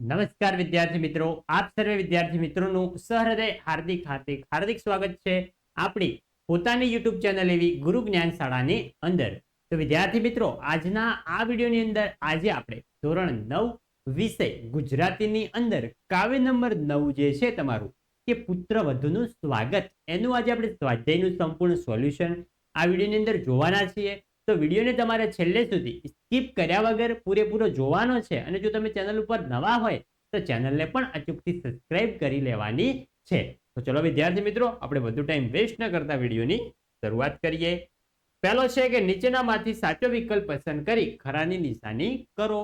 નમસ્કાર વિદ્યાર્થી મિત્રો, આપ સર્વે વિદ્યાર્થી મિત્રોનું સહૃદય હાર્દિક હાર્દિક હાર્દિક સ્વાગત છે આપણી પોતાની યુટ્યુબ ચેનલ એવી ગુરુ જ્ઞાન શાળાની અંદર. તો વિદ્યાર્થી મિત્રો, આજના આ વિડીયોની અંદર આજે આપણે ધોરણ નવ વિષય ગુજરાતીની અંદર કાવ્ય નંબર નવ જે છે તમારું કે પુત્ર વધુનું સ્વાગત. એનું આજે આપણે સ્વાધ્યાયનું સંપૂર્ણ સોલ્યુશન આ વિડીયોની અંદર જોવાના છીએ. તો વિડીયોને તમારે છેલ્લે સુધી સ્કીપ કર્યા વગર પૂરેપૂરો જોવાનો છે અને જો તમે ચેનલ ઉપર નવા હોય તો ચેનલને પણ અચૂકથી સબસ્ક્રાઇબ કરી લેવાની છે. તો ચલો વિદ્યાર્થી મિત્રો, આપણે વધુ ટાઈમ વેસ્ટ ન કરતા વિડીયોની શરૂઆત કરીએ. પહેલો છે કે નીચેનામાંથી સાચો વિકલ્પ પસંદ કરી ખરાની નિશાની કરો.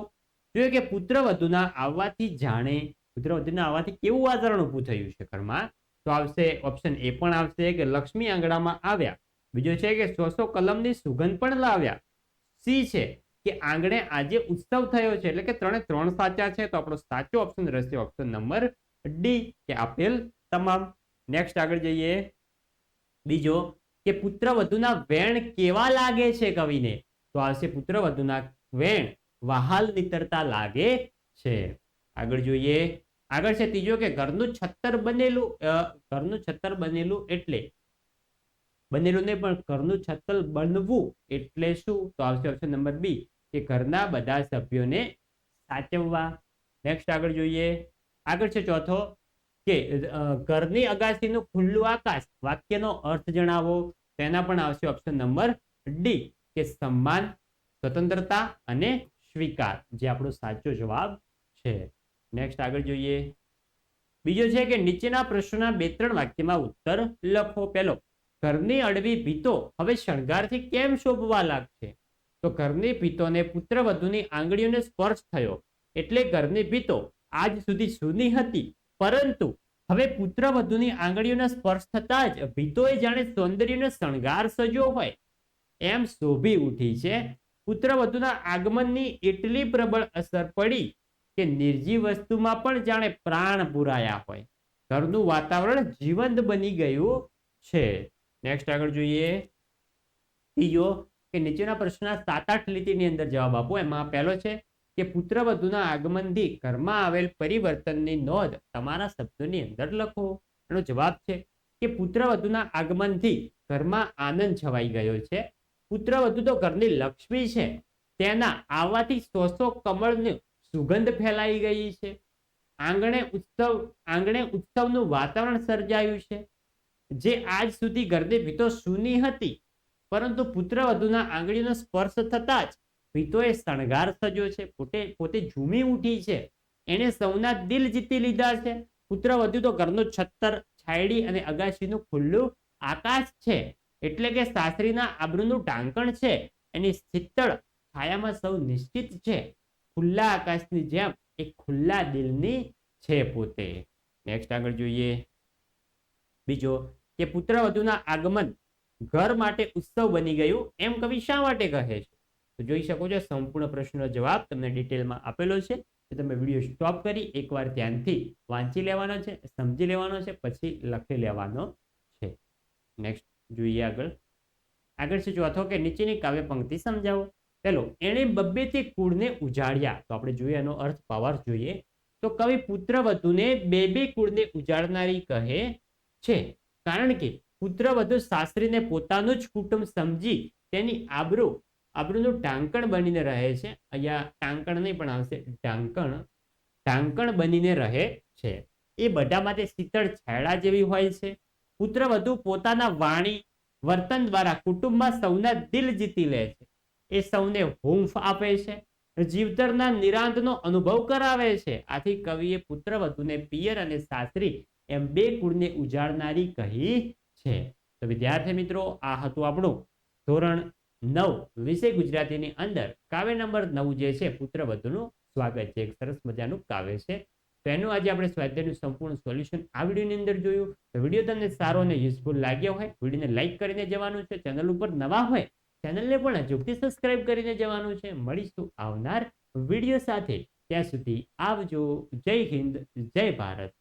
જોઈએ કે પુત્ર વધુના આવવાથી જાણે, પુત્ર વધુના આવવાથી કેવું વાતાવરણ ઊભું થયું છે ઘરમાં? તો આવશે ઓપ્શન એ પણ આવશે કે લક્ષ્મી આંગણામાં આવ્યા. બીજો છે કે સો સો કલમની સુગંધ પણ લાવ્યા. સી છે કે આંગણે આજે ઉત્સવ થયો છે, એટલે કે ત્રણે ત્રણ સાચા છે, તો આપણો સાચો ઓપ્શન રહેશે ઓપ્શન નંબર ડી કે આપેલ તમામ. નેક્સ્ટ આગળ જઈએ. બીજો કે પુત્ર વધુના વેણ કેવા લાગે છે કવિને? તો આવશે પુત્ર વધુના વેણ વહાલ નીતરતા લાગે છે. આગળ જોઈએ. આગળ છે ત્રીજો કે ઘરનું છત્તર બનેલું ઘરનું છત્તર બનેલું એટલે બનેલું પણ ઘરનું છત્તલ બનવું એટલે શું? તો આવશે ઓપ્શન નંબર બી કે ઘરના બધા સભ્યોને સાચવવા. નેક્સ્ટ આગળ જોઈએ. આગળ છે ચોથો, કે ઘરની અગાસીનું ખુલ્લું આકાશ, વાક્યનો અર્થ જણાવો. તેના પણ આવશે ઓપ્શન નંબર ડી કે સન્માન, સ્વતંત્રતા અને સ્વીકાર, જે આપણો સાચો જવાબ છે. નેક્સ્ટ આગળ જોઈએ. બીજો છે કે નીચેના પ્રશ્નોના બે ત્રણ વાક્યમાં ઉત્તર લખો. પહેલો ઘરની અડવી ભીતો હવે શણગારથી કેમ શોભવા લાગશે? તો ઘરની ભીતોને પુત્રવધુની આંગળીઓને સ્પર્શ થયો. એટલે ઘરની ભીતો આજ સુધી સૂની હતી, પરંતુ હવે પુત્રવધુની આંગળીઓના સ્પર્શ થતા જ ભીતોએ જાણે સૌંદર્યનો શણગાર સજ્યો હોય. એમ શોભી ઉઠી છે પુત્ર વધુના આગમનની એટલી પ્રબળ અસર પડી કે નિર્જીવ વસ્તુમાં પણ જાણે પ્રાણ પુરાયા હોય. ઘરનું વાતાવરણ જીવંત બની ગયું છે. નેક્સ્ટ આગળ જોઈએ. ત્રીજો કે નીચેના પ્રશ્નના સાત આઠ લીટીની અંદર જવાબ આપો. એમાં પહેલો છે કે પુત્ર વધુના આગમનથી ઘરમાં આવેલ પરિવર્તનની નોંધ તમારા શબ્દોની અંદર લખો. એનો જવાબ છે કે પુત્ર વધુના આગમનથી ઘરમાં આનંદ છવાઈ ગયો છે. પુત્ર વધુ તો ઘરની લક્ષ્મી છે. તેના આવવાથી સો સો કમળની સુગંધ ફેલાઈ ગઈ છે. આંગણે ઉત્સવ, આંગણે ઉત્સવનું વાતાવરણ સર્જાયું છે. જે આજ સુધી ગરદે ભીતો સૂની હતી, પરંતુ પુત્ર વધુના આંગળીનો સ્પર્શ થતા જ ભીતોએ શણગાર સજ્યો છે. પોતે પોતે ઝૂમી ઉઠી છે. એણે સૌના દિલ જીતી લીધા છે. પુત્ર વધુ તો ઘરનો છત્તર છાયડી અને અગાશીનું ખુલ્લું આકાશ છે. એટલે કે સાસરીના આબરૂનું ઢાંકણ છે. એની શીતળ છાયામાં સૌ નિશ્ચિત છે. ખુલ્લા આકાશની જેમ એક ખુલ્લા દિલની છે પોતે. નેક્સ્ટ આગળ જોઈએ. બીજો કે પુત્ર વધુના આગમન ઘર માટે ઉત્સવ બની ગયું, એમ કવિ શા માટે કહે છે? તો જોઈ શકો છો, સંપૂર્ણ પ્રશ્નનો જવાબ તમને ડિટેલમાં આપેલો છે. કે તમે વીડિયો સ્ટોપ કરી એકવાર ધ્યાનથી વાંચી લેવાનો છે, સમજી લેવાનો છે, પછી લખી લેવાનો છે. નેક્સ્ટ જોઈએ આગળ. આગળ છે ચોથો કે નીચેની કાવ્ય પંક્તિ સમજાવો. પેલો એણે બબ્બેથી કુળને ઉજાડ્યા તો આપણે જોઈએ એનો અર્થ પાવર જોઈએ. તો કવિ પુત્ર વધુને બે બે કુળને ઉજાડનારી કહે છે કારણ કે પુત્ર વધુ સાસરીને પોતાનું જ કુટુંબ સમજી તેની આબરૂ, આબરૂનું ઢાંકણ બનીને રહે છે. અહીંયા ટાંકણ નહીં પણ આવશે ઢાંકણ. ઢાંકણ બનીને રહે છે. એ બધા માટે શીતળ છાયડા જેવી હોય છે. પુત્ર વધુ પોતાના વાણી, વર્તન દ્વારા કુટુંબમાં સૌના દિલ જીતી લે છે. એ સૌને હૂંફ આપે છે. જીવતરના નિરાંતનો અનુભવ કરાવે છે. આથી કવિએ પુત્ર વધુને પિયર અને સાસરી એમ બે કુળને ઉજાડનારી કહી છે. તો વિદ્યાર્થી મિત્રો, આ હતું આપણું ધોરણ નવ. વિષય ગુજરાતીની અંદર કાવ્ય નંબર નવ જે છે પુત્ર વધુનું સ્વાગત છે. એક સરસ મજાનું કાવ્ય છે. તો એનું આજે આપણે સ્વાધ્યાયનું સંપૂર્ણ સોલ્યુશન આ વિડીયોની અંદર જોયું. તો વીડિયો તમને સારો અને યુઝફુલ લાગ્યો હોય, વિડીયોને લાઇક કરીને જવાનું છે. ચેનલ ઉપર નવા હોય, ચેનલને પણ હજુથી સબસ્ક્રાઇબ કરીને જવાનું છે. મળીશું આવનાર વીડિયો સાથે. ત્યાં સુધી આવજો. જય હિન્દ, જય ભારત.